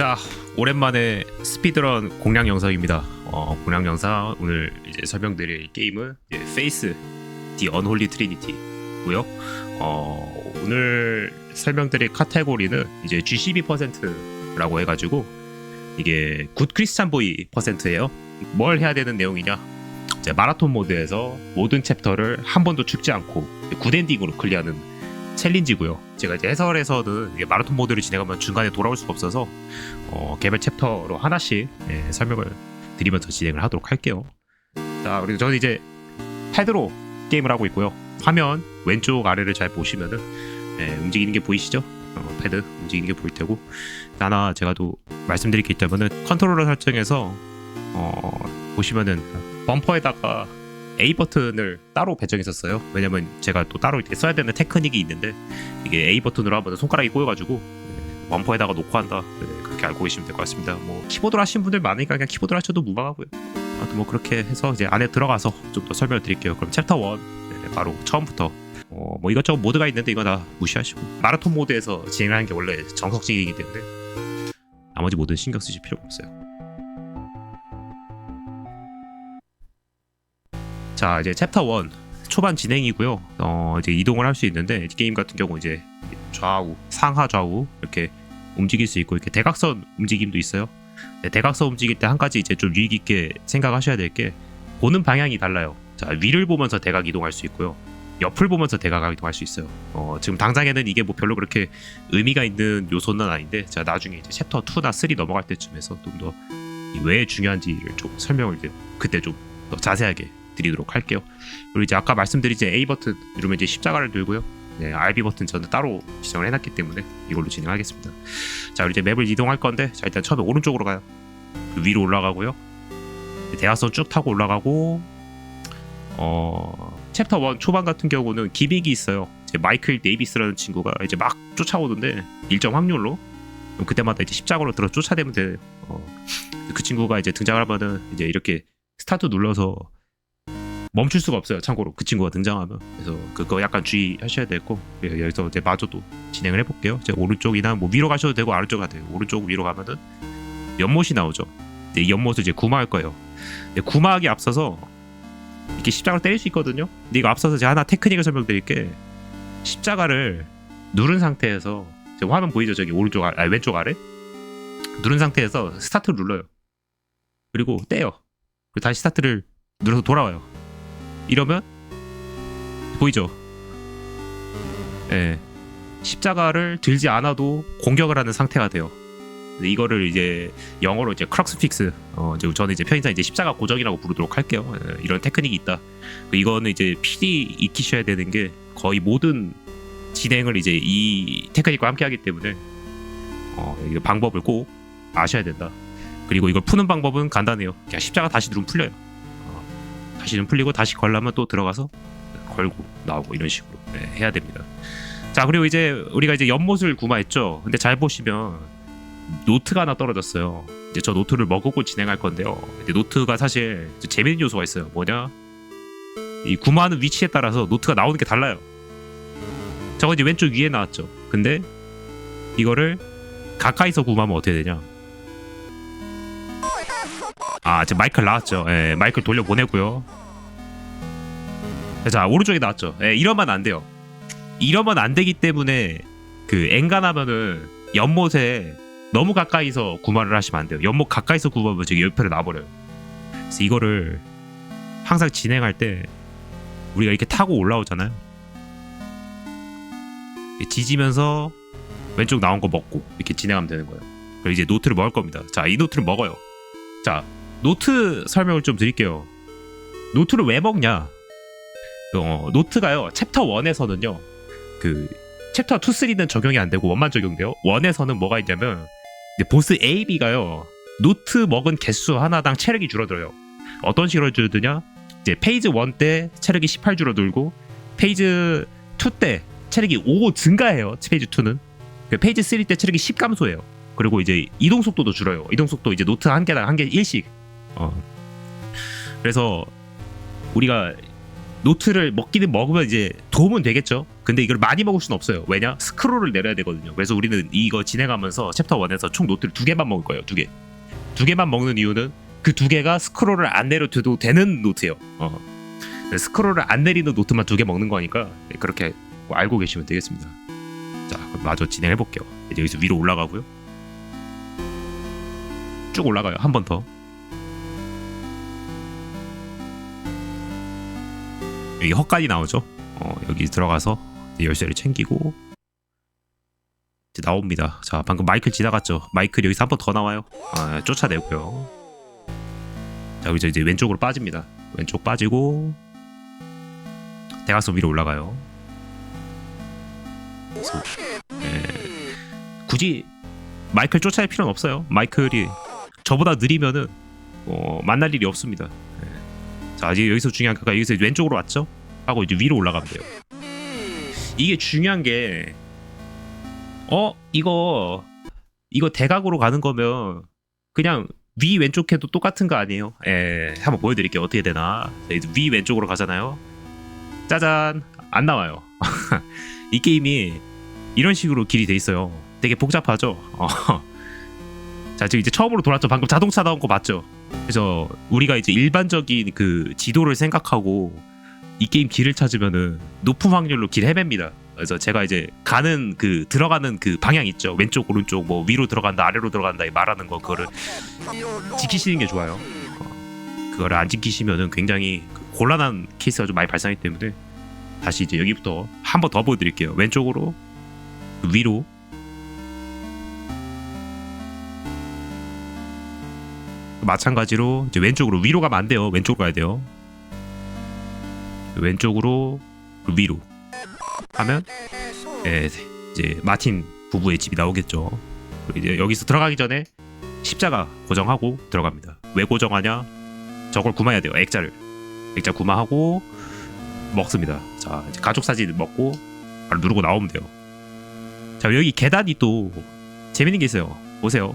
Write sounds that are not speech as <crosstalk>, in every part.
자 오랜만에 스피드런 공략 영상입니다. 어, 공략 영상 오늘 이제 설명드릴 게임은 페이스 디 언홀리 트리니티고요. 어, 오늘 설명드릴 카테고리는 이제 G12%라고 해가지고 이게 굿 크리스찬 보이 퍼센트예요. 뭘 해야 되는 내용이냐? 이제 마라톤 모드에서 모든 챕터를 한 번도 죽지 않고 굿엔딩으로 클리어하는 챌린지고요. 제가 이제 해설에서는 마라톤 모드를 진행하면 중간에 돌아올 수가 없어서 어, 개별 챕터로 하나씩 예, 설명을 드리면서 진행을 하도록 할게요. 자, 그리고 저는 이제 패드로 게임을 하고 있고요. 화면 왼쪽 아래를 잘 보시면은 예, 움직이는 게 보이시죠? 어, 패드 움직이는 게 보일 테고 하나 제가 또 말씀드릴 게 있다면은 컨트롤러 설정에서 어, 보시면은 범퍼에다가 A 버튼을 따로 배정했었어요. 왜냐면 제가 또 따로 이렇게 써야 되는 테크닉이 있는데 이게 A 버튼으로 하면 손가락이 꼬여가지고 네, 범퍼에다가 놓고 한다. 네, 그렇게 알고 계시면 될 것 같습니다. 뭐 키보드로 하신 분들 많으니까 그냥 키보드로 하셔도 무방하고요. 아무튼 뭐 그렇게 해서 이제 안에 들어가서 좀 더 설명을 드릴게요. 그럼 챕터 1 네, 바로 처음부터 어, 뭐 이것저것 모드가 있는데 이거 다 무시하시고 마라톤 모드에서 진행하는 게 원래 정석직이기 때문에 나머지 모드는 신경 쓰실 필요가 없어요. 자 이제 챕터 1 초반 진행이고요. 어 이제 이동을 할 수 있는데 게임 같은 경우 이제 좌우 상하 좌우 이렇게 움직일 수 있고 이렇게 대각선 움직임도 있어요. 네, 대각선 움직일 때 한 가지 이제 좀 유익 있게 생각하셔야 될 게 보는 방향이 달라요. 자 위를 보면서 대각 이동할 수 있고요. 옆을 보면서 대각 이동할 수 있어요. 어, 지금 당장에는 이게 뭐 별로 그렇게 의미가 있는 요소는 아닌데 자 나중에 이제 챕터 2나 3 넘어갈 때쯤에서 좀 더 왜 중요한지를 좀 설명을 이제 그때 좀 더 자세하게 드리도록 할게요. 그리고 이제 아까 말씀드린 이제 A 버튼 누르면 이제 십자가를 들고요. 네, RB 버튼 저는 따로 지정을 해놨기 때문에 이걸로 진행하겠습니다. 자, 이제 맵을 이동할 건데, 자 일단 처음에 오른쪽으로 가요. 그 위로 올라가고요. 대화선 쭉 타고 올라가고, 어 챕터 1 초반 같은 경우는 기믹이 있어요. 이제 마이클 데이비스라는 친구가 이제 막 쫓아오는데 일정 확률로 그때마다 이제 십자가로 들어 쫓아대면 돼요. 어, 그 친구가 이제 등장을 하면은 이제 이렇게 스타트 눌러서 멈출 수가 없어요. 참고로 그 친구가 등장하면 그래서 그거 약간 주의하셔야 되고 예, 여기서 이제 마저도 진행을 해볼게요. 이제 오른쪽이나 뭐 위로 가셔도 되고 아래쪽 가도 돼요. 오른쪽 위로 가면은 연못이 나오죠. 이 연못을 이제 구마할 거예요. 구마하기 앞서서 이렇게 십자가를 때릴 수 있거든요. 근데 이거 앞서서 제가 하나 테크닉을 설명드릴게. 십자가를 누른 상태에서 지금 화면 보이죠? 저기 오른쪽 아, 아니, 왼쪽 아래 누른 상태에서 스타트를 눌러요. 그리고 떼요. 그리고 다시 스타트를 눌러서 돌아와요. 이러면 보이죠? 예. 십자가를 들지 않아도 공격을 하는 상태가 돼요. 이거를 이제 영어로 이제 크럭스 픽스, 어, 이제 저는 이제 편의상 이제 십자가 고정이라고 부르도록 할게요. 예, 이런 테크닉이 있다. 이거는 이제 필히 익히셔야 되는 게 거의 모든 진행을 이제 이 테크닉과 함께 하기 때문에 어, 이 방법을 꼭 아셔야 된다. 그리고 이걸 푸는 방법은 간단해요. 그냥 십자가 다시 누르면 풀려요. 다시 좀 풀리고 다시 걸려면 또 들어가서 걸고 나오고 이런 식으로 네, 해야 됩니다. 자 그리고 이제 우리가 이제 연못을 구마했죠. 근데 잘 보시면 노트가 하나 떨어졌어요. 이제 저 노트를 먹고 진행할 건데요. 근데 노트가 사실 재밌는 요소가 있어요. 뭐냐? 이 구마하는 위치에 따라서 노트가 나오는 게 달라요. 저거 이제 왼쪽 위에 나왔죠. 근데 이거를 가까이서 구마하면 어떻게 되냐? 아 지금 마이클 나왔죠. 예, 마이클 돌려 보내고요. 자 오른쪽에 나왔죠. 예, 이러면 안 돼요. 이러면 안 되기 때문에 그 엔간하면은 연못에 너무 가까이서 구마를 하시면 안 돼요. 연못 가까이서 구마하면 저기 옆으로 나버려요. 그래서 이거를 항상 진행할 때 우리가 이렇게 타고 올라오잖아요. 지지면서 왼쪽 나온 거 먹고 이렇게 진행하면 되는 거예요. 그리고 이제 노트를 먹을 겁니다. 자, 이 노트를 먹어요. 자, 노트 설명을 좀 드릴게요. 노트를 왜 먹냐? 어, 노트가요. 챕터 1에서는요. 그 챕터 2, 3는 적용이 안 되고 원만 적용돼요. 1에서는 뭐가 있냐면 보스 A, B가요. 노트 먹은 개수 하나당 체력이 줄어들어요. 어떤 식으로 줄어드냐? 이제 페이지 1 때 체력이 18 줄어들고 페이지 2 때 체력이 5 증가해요. 페이지 2는. 페이지 3 때 체력이 10 감소해요. 그리고 이제 이동 속도도 줄어요. 이동 속도 이제 노트 한 개당 한 개 1씩. 어. 그래서 우리가 노트를 먹기는 먹으면 이제 도움은 되겠죠. 근데 이걸 많이 먹을 수는 없어요. 왜냐? 스크롤을 내려야 되거든요. 그래서 우리는 이거 진행하면서 챕터 1에서 총 노트를 두 개만 먹을 거예요. 두 개. 두 개만 먹는 이유는 그 두 개가 스크롤을 안 내려줘도 되는 노트예요. 어. 스크롤을 안 내리는 노트만 두 개 먹는 거니까 그렇게 알고 계시면 되겠습니다. 자, 그럼 마저 진행해 볼게요. 이제 여기서 위로 올라가고요. 쭉 올라가요. 한 번 더. 여기 헛간이 나오죠. 어, 여기 들어가서 열쇠를 챙기고 이제 나옵니다. 자, 방금 마이클 지나갔죠. 마이클 여기서 한 번 더 나와요. 아, 쫓아내고요. 자, 여기서 이제 왼쪽으로 빠집니다. 왼쪽 빠지고 대각선 위로 올라가요. 그래서, 예, 굳이 마이클 쫓아낼 필요는 없어요. 마이클이 저보다 느리면은 어, 만날 일이 없습니다. 예. 자, 이제 여기서 중요한 게 여기서 왼쪽으로 왔죠? 하고 이제 위로 올라가면 돼요. 이게 중요한 게 어, 이거 이거 대각으로 가는 거면 그냥 위 왼쪽 해도 똑같은 거 아니에요? 예, 한번 보여드릴게요. 어떻게 되나? 위 왼쪽으로 가잖아요. 짜잔, 안 나와요. <laughs> 이 게임이 이런 식으로 길이 돼 있어요. 되게 복잡하죠. 어. <laughs> 자, 지금 이제 처음으로 돌았죠. 방금 자동차 나온 거 맞죠? 그래서 우리가 이제 일반적인 그 지도를 생각하고 이 게임 길을 찾으면은 높은 확률로 길 헤맵니다. 그래서 제가 이제 가는 그 들어가는 그 방향 있죠. 왼쪽 오른쪽 뭐 위로 들어간다 아래로 들어간다 이 말하는 거 그거를 지키시는 게 좋아요. 어, 그거를 안 지키시면은 굉장히 그 곤란한 케이스가 좀 많이 발생하기 때문에 다시 이제 여기부터 한 번 더 보여드릴게요. 왼쪽으로 위로 마찬가지로 이제 왼쪽으로 위로 가면 안 돼요. 왼쪽으로 가야 돼요. 왼쪽으로 위로 하면 예, 이제 마틴 부부의 집이 나오겠죠. 이제 여기서 들어가기 전에 십자가 고정하고 들어갑니다. 왜 고정하냐? 저걸 구매해야 돼요. 액자를 액자 구매하고 먹습니다. 자 이제 가족 사진 먹고 바로 누르고 나오면 돼요. 자 여기 계단이 또 재밌는 게 있어요. 보세요.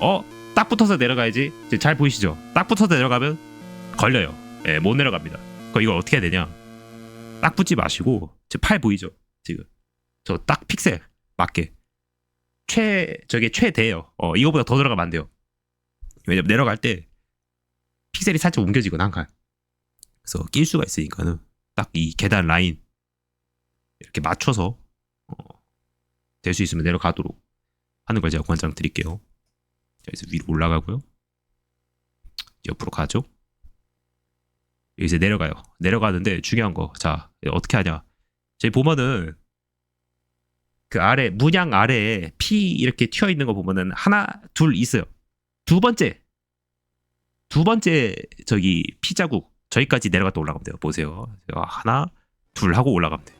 어? 딱 붙어서 내려가야지. 잘 보이시죠? 딱 붙어서 내려가면 걸려요. 예, 못 내려갑니다. 그 이걸 어떻게 해야 되냐? 딱 붙지 마시고 제 팔 보이죠? 지금 저 딱 픽셀 맞게 최 저게 최대요. 어 이거보다 더 들어가면 안 돼요. 왜냐면 내려갈 때 픽셀이 살짝 옮겨지거나 한 칸. 그래서 낄 수가 있으니까는 딱 이 계단 라인 이렇게 맞춰서 어, 될 수 있으면 내려가도록 하는 걸 제가 권장 드릴게요. 자, 여기서 위로 올라가고요. 옆으로 가죠. 여기서 내려가요. 내려가는데 중요한 거. 자, 어떻게 하냐. 저희 보면은 그 아래 문양 아래에 피 이렇게 튀어 있는 거 보면은 하나 둘 있어요. 두 번째 두 번째 저기 피 자국 저기까지 내려갔다 올라가면 돼요. 보세요. 하나 둘 하고 올라가면 돼요.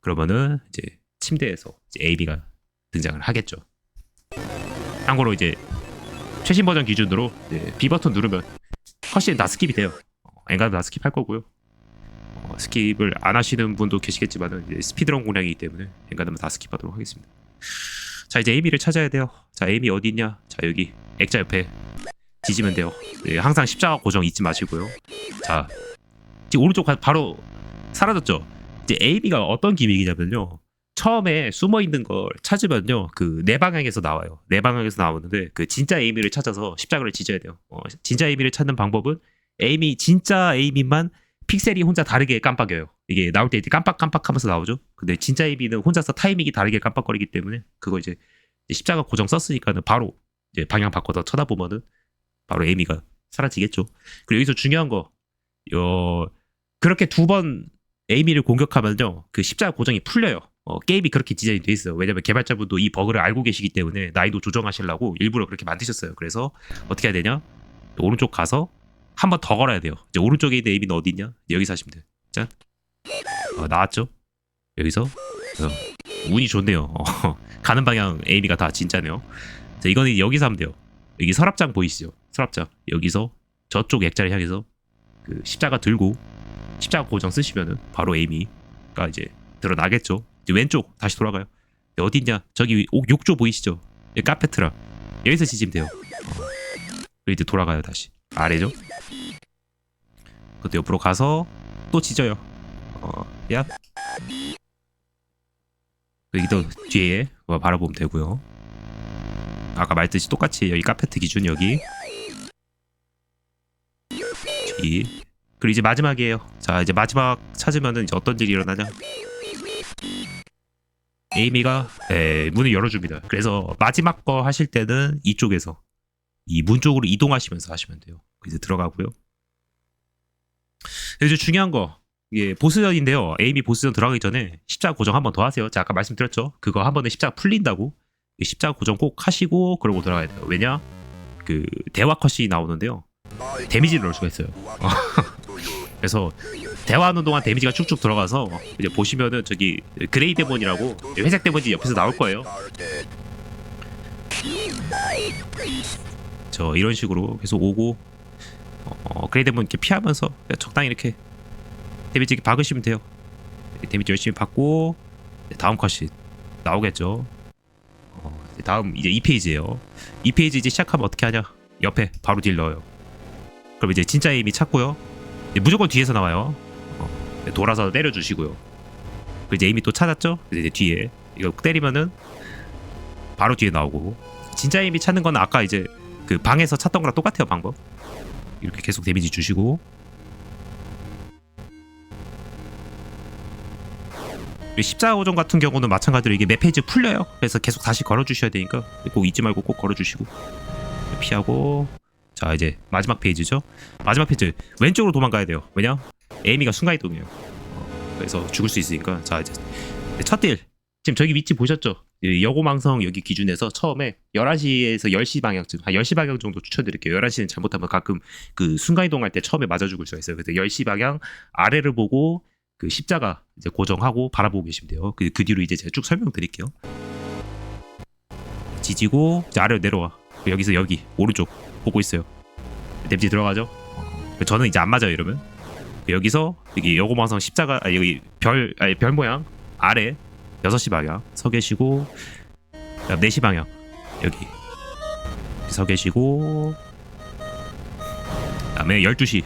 그러면은 이제 침대에서 이제 AB가 등장을 하겠죠. 참고로 이제 최신 버전 기준으로 이제 B 버튼 누르면 컷신 다 스킵이 돼요. 어, 엔간도 다 스킵 할 거고요. 어, 스킵을 안 하시는 분도 계시겠지만은 이제 스피드런 공략이기 때문에 엔간하면 다 스킵하도록 하겠습니다. 자 이제 에이미를 찾아야 돼요. 자 에이미 어디 있냐? 자 여기 액자 옆에 뒤지면 돼요. 네, 항상 십자가 고정 잊지 마시고요. 자 지금 오른쪽 가- 바로 사라졌죠. 이제 에이미가 어떤 기믹이냐면요. 처음에 숨어 있는 걸 찾으면요 그네 방향에서 나와요. 네 방향에서 나오는데 그 진짜 에이미를 찾아서 십자가를 지져야 돼요. 어, 진짜 에이미를 찾는 방법은 에이미 진짜 에이미만 픽셀이 혼자 다르게 깜빡여요. 이게 나올 때 이제 깜빡깜빡하면서 나오죠. 근데 진짜 에이미는 혼자서 타이밍이 다르게 깜빡거리기 때문에 그거 이제 십자가 고정 썼으니까는 바로 이제 방향 바꿔서 쳐다보면은 바로 에이미가 사라지겠죠. 그리고 여기서 중요한 거 어, 그렇게 두 번 에이미를 공격하면요 그 십자가 고정이 풀려요 어, 게임이 그렇게 디자인이 돼 있어요. 왜냐면 개발자분도 이 버그를 알고 계시기 때문에 난이도 조정하시려고 일부러 그렇게 만드셨어요. 그래서 어떻게 해야 되냐? 오른쪽 가서 한 번 더 걸어야 돼요. 이제 오른쪽에 있는 에이비는 어디 있냐? 여기서 하시면 돼요. 짠. 어, 나왔죠? 여기서 어, 운이 좋네요. 어, <laughs> 가는 방향 에이비가 다 진짜네요. 자, 이거는 여기서 하면 돼요. 여기 서랍장 보이시죠? 서랍장. 여기서 저쪽 액자를 향해서 그 십자가 들고 십자가 고정 쓰시면은 바로 에이미가 이제 드러나겠죠. 왼쪽 다시 돌아가요. 어디 있냐? 저기 옥 욕조 보이시죠? 여기 카페트라. 여기서 지지면 돼요. 그리고 이제 돌아가요 다시. 아래죠? 그것도 옆으로 가서 또 지져요. 어, 야. 여기도 뒤에 뭐 바라보면 되고요. 아까 말했듯이 똑같이 여기 카페트 기준 여기 뒤 그리고 이제 마지막이에요. 자 이제 마지막 찾으면은 이제 어떤 일이 일어나냐? 에이미가 에, 문을 열어줍니다. 그래서 마지막 거 하실 때는 이쪽에서 이 문 쪽으로 이동하시면서 하시면 돼요. 이제 들어가고요. 이제 중요한 거 이게 보스전인데요. 에이미 보스전 들어가기 전에 십자가 고정 한 번 더 하세요. 제가 아까 말씀드렸죠. 그거 한 번에 십자가 풀린다고 이 십자가 고정 꼭 하시고 그러고 들어가야 돼요. 왜냐? 그 대화 컷이 나오는데요. 데미지를 넣을 수가 있어요. <laughs> 그래서 대화하는 동안 데미지가 쭉쭉 들어가서 이제 보시면은 저기 그레이 데몬이라고 회색 데몬이 옆에서 나올 거예요. 저 이런 식으로 계속 오고 어, 그레이 데몬 이렇게 피하면서 적당히 이렇게 데미지 박으시면 돼요. 데미지 열심히 받고 다음 컷이 나오겠죠. 어, 다음 이제 2페이지예요. 2페이지 이제 시작하면 어떻게 하냐? 옆에 바로 딜 넣어요. 그럼 이제 진짜 에임이 찾고요. 무조건 뒤에서 나와요. 어, 돌아서 때려주시고요. 그 이제 에임이 또 찾았죠? 이제 뒤에 이거 때리면은 바로 뒤에 나오고 진짜 에임이 찾는 건 아까 이제 그 방에서 찾던 거랑 똑같아요 방법. 이렇게 계속 데미지 주시고 고정 같은 경우는 마찬가지로 이게 몇 페이지 풀려요. 그래서 계속 다시 걸어주셔야 되니까 꼭 잊지 말고 꼭 걸어주시고 피하고 자 이제 마지막 페이지죠. 마지막 페이지 왼쪽으로 도망가야 돼요. 왜냐? 에이미가 순간이동이에요. 어, 그래서 죽을 수 있으니까 자 이제 첫 딜 지금 저기 위치 보셨죠? 이 여고망성 여기 기준에서 처음에 11시에서 10시 방향쯤 한 10시 방향 정도 추천드릴게요. 11시는 잘못하면 가끔 그 순간이동할 때 처음에 맞아 죽을 수가 있어요. 그래서 10시 방향 아래를 보고 그 십자가 이제 고정하고 바라보고 계시면 돼요. 그, 그 뒤로 이제 제가 쭉 설명드릴게요. 지지고 이제 아래로 내려와. 여기서 여기 오른쪽 보고 있어요. 댐지 들어가죠. 저는 이제 안 맞아요 이러면 여기서 여기 여고망성 십자가 아 여기 별 아니 별 모양 아래 6시 방향 서 계시고 그다음 4시 방향 여기 서 계시고 그다음에 12시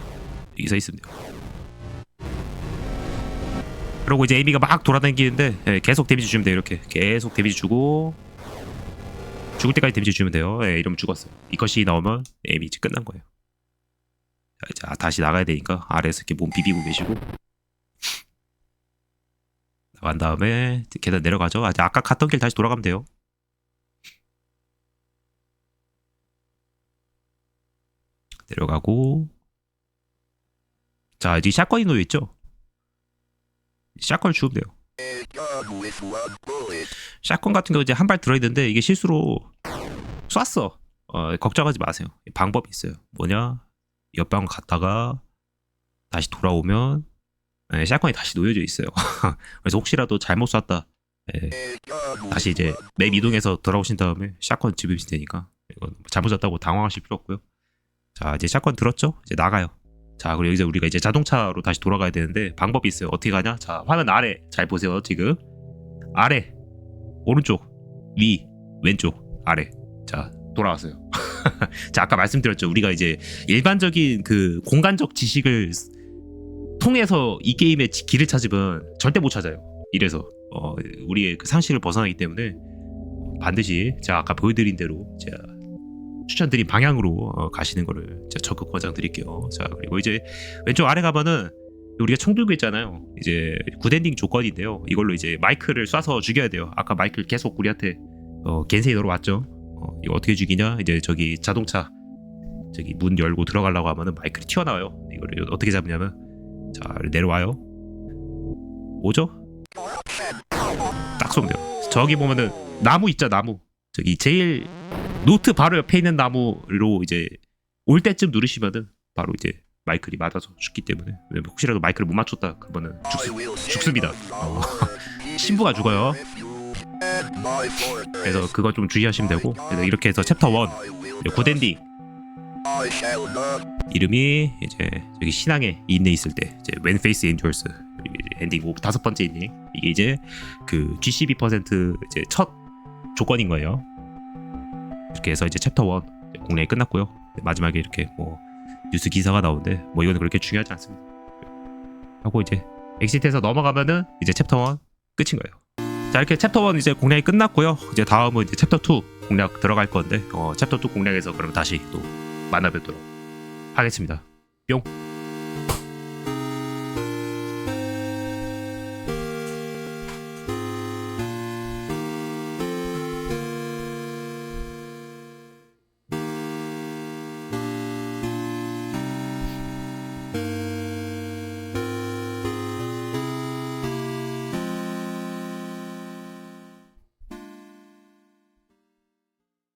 여기 서 돼요. 그리고 이제 에이미가 막 돌아다니는데 예, 계속 데미지 주면 돼요 이렇게. 계속 데미지 주고 죽을 때까지 데미지 주면 돼요. 예, 이러면 죽었어요. 이 컷이 나오면 에이미 이제 끝난 거예요. 자, 이제 아, 다시 나가야 되니까 아래에서 이렇게 몸 비비고 계시고 나간 다음에 계단 내려가죠 아, 아까 갔던 길 다시 돌아가면 돼요 내려가고 자 이제 샷건이 놓여 있죠 샷건을 주면 돼요 샷건 같은 경우 이제 한 발 들어 있는데 이게 실수로 쐈어. 어, 걱정하지 마세요. 방법이 있어요. 뭐냐? 옆방 갔다가 다시 돌아오면 예, 샷건이 다시 놓여져 있어요. <laughs> 그래서 혹시라도 잘못 쐈다. 예, 다시 이제 맵 이동해서 돌아오신 다음에 샷건 집으시면 되니까 이건 잘못 쐈다고 당황하실 필요 없고요. 자 이제 샷건 들었죠? 이제 나가요. 자 그리고 여기서 우리가 이제 자동차로 다시 돌아가야 되는데 방법이 있어요. 어떻게 가냐? 자 화면 아래 잘 보세요 지금 아래 오른쪽 위 왼쪽 아래 자 돌아왔어요. <laughs> <laughs> 자 아까 말씀드렸죠. 우리가 이제 일반적인 그 공간적 지식을 통해서 이 게임의 지- 길을 찾으면 절대 못 찾아요. 이래서 어, 우리의 그 상식을 벗어나기 때문에 반드시 제가 아까 보여드린 대로 제가 추천드린 방향으로 어, 가시는 거를 제가 적극 권장드릴게요. 자 그리고 이제 왼쪽 아래 가면은 우리가 총 들고 있잖아요. 이제 굿엔딩 조건인데요. 이걸로 이제 마이크를 쏴서 죽여야 돼요. 아까 마이크를 계속 우리한테 어, 겐세이 넣어왔죠. 어, 이거 어떻게 죽이냐? 이제 저기 자동차 저기 문 열고 들어가려고 하면은 마이크를 튀어나와요. 이거를 어떻게 잡냐면 자 내려와요. 오죠? 딱 쏘면 돼요. 저기 보면은 나무 있죠 나무. 저기 제일 노트 바로 옆에 있는 나무로 이제 올 때쯤 누르시면은 바로 이제 마이클이 맞아서 죽기 때문에 혹시라도 마이크를 못 맞췄다 그러면은 죽, 죽습니다. 어. <laughs> 신부가 죽어요. 그래서 그거 좀 주의하시면 되고 그래서 이렇게 해서 챕터 1 굿엔딩 이름이 이제 여기 신앙의 인내 있을 때 이제 When Face Endures 엔딩 오 다섯 번째 인닝 이게 이제 그 G12% 이제 첫 조건인 거예요. 이렇게 해서 이제 챕터 1 공략이 끝났고요. 마지막에 이렇게 뭐 뉴스 기사가 나오는데 뭐 이거는 그렇게 중요하지 않습니다. 하고 이제 엑시트에서 넘어가면은 이제 챕터 1 끝인 거예요. 자자 이렇게 챕터 1 이제 공략이 끝났고요. 이제 다음은 이제 챕터 2 공략 들어갈 건데 어, 챕터 2 공략에서 그럼 다시 또 만나뵙도록 하겠습니다. 뿅.